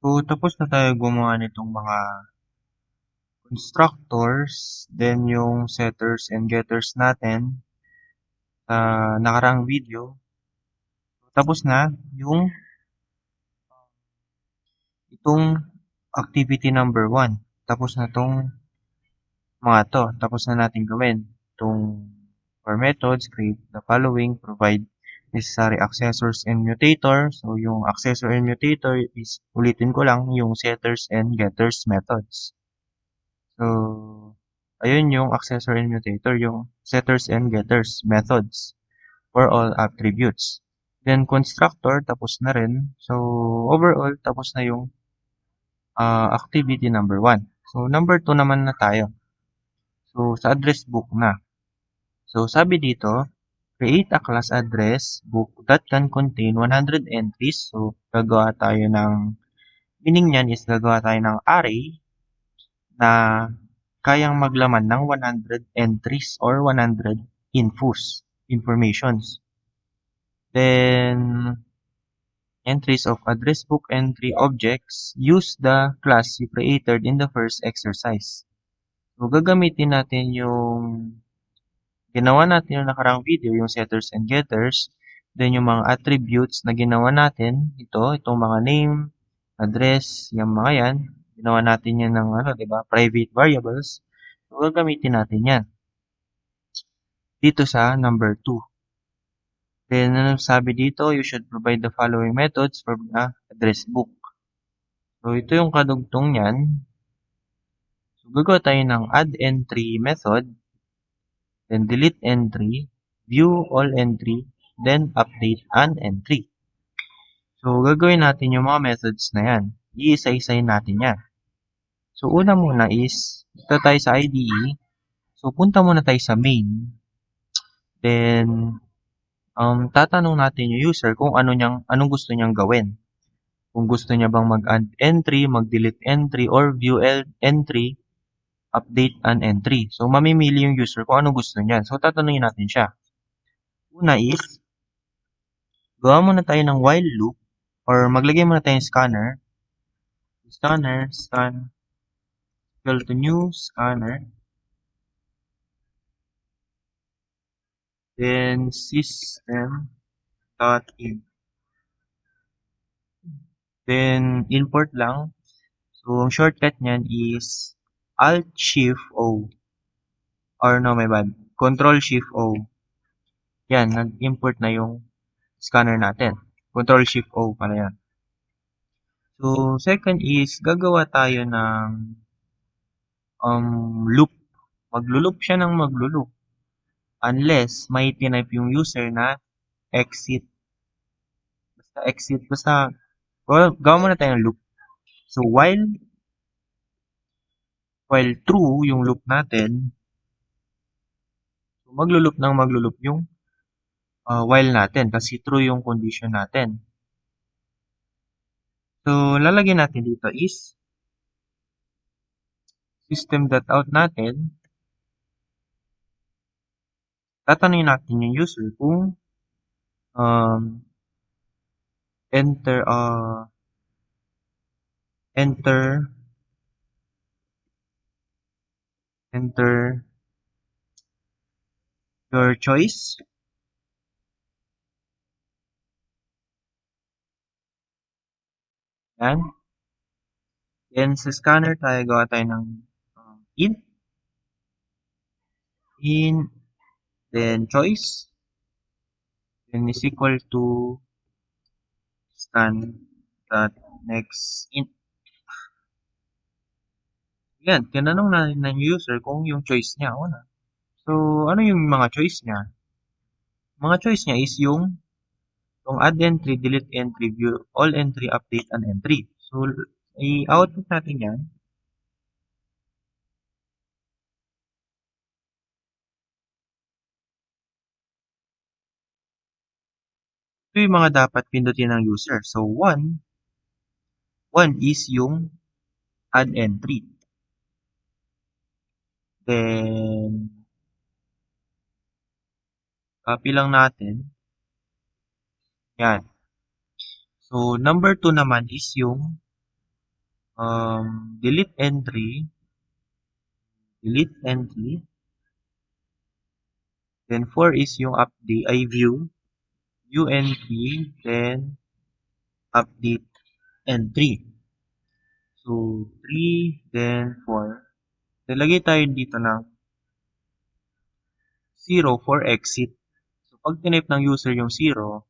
So, tapos na tayo gumawa nitong mga constructors, then yung setters and getters natin sa nakarang video. Tapos na yung itong activity number 1. Tapos na tong mga to. Tapos na natin gawin. Itong for methods, create the following, provide necessary accessors and mutator. So, yung accessor and mutator is, ulitin ko lang, yung setters and getters methods. So, ayun yung accessor and mutator, yung setters and getters methods for all attributes. Then, constructor, tapos na rin. So, overall, tapos na yung uh, activity number 1. So, number 2 naman na tayo. So, sa address book na. So, sabi dito, create a class address book that can contain 100 entries. So, gagawa tayo ng, meaning niyan is gagawa tayo ng array na kayang maglaman ng 100 entries or 100 infos, informations. Then, entries of address book entry objects use the class you created in the first exercise. So, gagamitin natin yung ginawa natin yung nakarang video, yung setters and getters. Then, yung mga attributes na ginawa natin, ito, itong mga name, address, yung mga yan. Ginawa natin yan ng, ano, di ba, private variables. So, gagamitin natin yan. Dito sa number 2. Then, ano sabi dito, you should provide the following methods for the address book. So, ito yung kadugtong niyan. So, gagawa tayo ng add entry method, then delete entry, view all entry, then update an entry. So, gagawin natin yung mga methods na yan. Iisa-isayin natin yan. So, una muna is, ito tayo sa IDE. So, punta muna tayo sa main. Then, um, tatanong natin yung user kung ano niyang, anong gusto niyang gawin. Kung gusto niya bang mag-add entry, mag-delete entry, or view entry, update an entry. So, mamimili yung user kung anong gusto niya. So, tatanungin natin siya. Una is, gawa muna tayo ng while loop, or maglagay muna tayo ng scanner. Scanner, scan, equal to new scanner. then system dot in then import lang so ang shortcut niyan is alt shift o. Or no my bad. Control shift o. Yan nag-import na yung scanner natin. Control shift o pala yan. So second is gagawa tayo ng um, loop. Maglo-loop siya ng maglo-loop. Unless may tinype yung user na exit. Basta exit, basta well, gawa muna tayo ng loop. So, while while true yung loop natin, so maglo-loop ng maglo-loop yung uh, while natin kasi true yung condition natin. So, lalagyan natin dito is system.out natin tatanungin natin yung user kung um, enter uh, enter enter your choice. Yan. Then sa scanner tayo gawa tayo ng uh, int in then choice. Then is equal to scan dot next int yan tinanong na ng user kung yung choice niya una so ano yung mga choice niya mga choice niya is yung yung add entry delete entry view all entry update and entry so i-output natin yan ito yung mga dapat pindutin ng user. So, one, one is yung add entry. Then, copy lang natin. Yan. So, number two naman is yung um, delete entry, delete entry, then 4 is yung update, ay view, view entry, then update entry. So, 3, then 4. Then, lagay tayo dito ng 0 for exit. So, pag tinype ng user yung 0,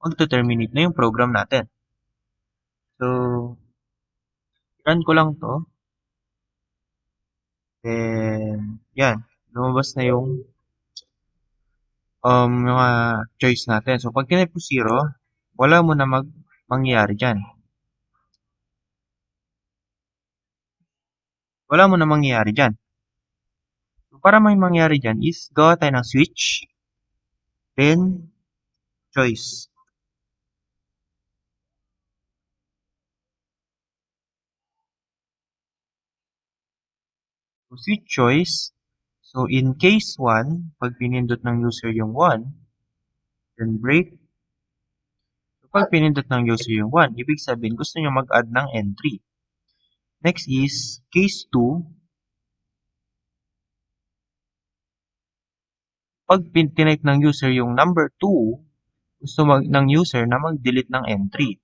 magte-terminate na yung program natin. So, run ko lang to. Then, yan. Lumabas na yung um, mga choice natin. So, pag tinype ko 0, wala mo na mag mangyayari dyan. Wala mo na mangyayari dyan. Para may mangyari dyan is gawa tayo ng switch, then choice. So, switch choice. So, in case 1, pag pinindot ng user yung 1, then break. So, pag pinindot ng user yung 1, ibig sabihin gusto niya mag-add ng entry. Next is case 2. Pag tinype ng user yung number 2, gusto mag, ng user na mag-delete ng entry.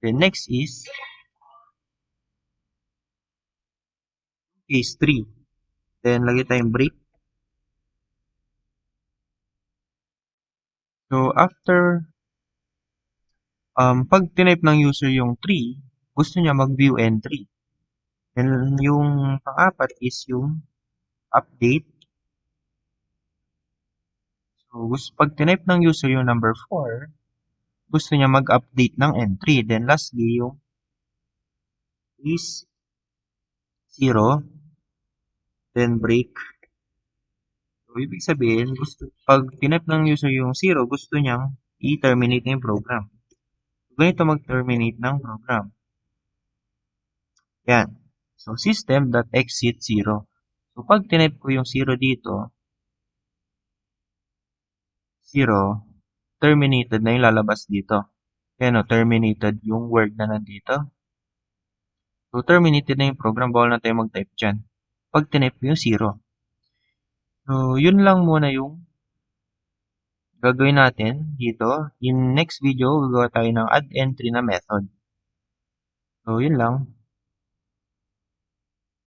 Then next is case 3. Then lagay tayong break. So after um, pag tinype ng user yung 3, gusto niya mag-view entry. Then yung pang-apat is yung update. So pag tinype ng user yung number 4, gusto niya mag-update ng entry. Then lastly, yung is 0, then break. So, ibig sabihin, gusto, pag tinype ng user yung 0, gusto niyang i-terminate na program. Ganito mag-terminate ng program. Yan. So, system.exit 0. So, pag tinype ko yung 0 dito, 0, terminated na yung lalabas dito. Yan o, terminated yung word na nandito. So, terminated na yung program. Bawal na tayo mag-type dyan. Pag tinype ko yung 0. So, yun lang muna yung gagawin natin dito. In next video, gagawa tayo ng add entry na method. So, yun lang.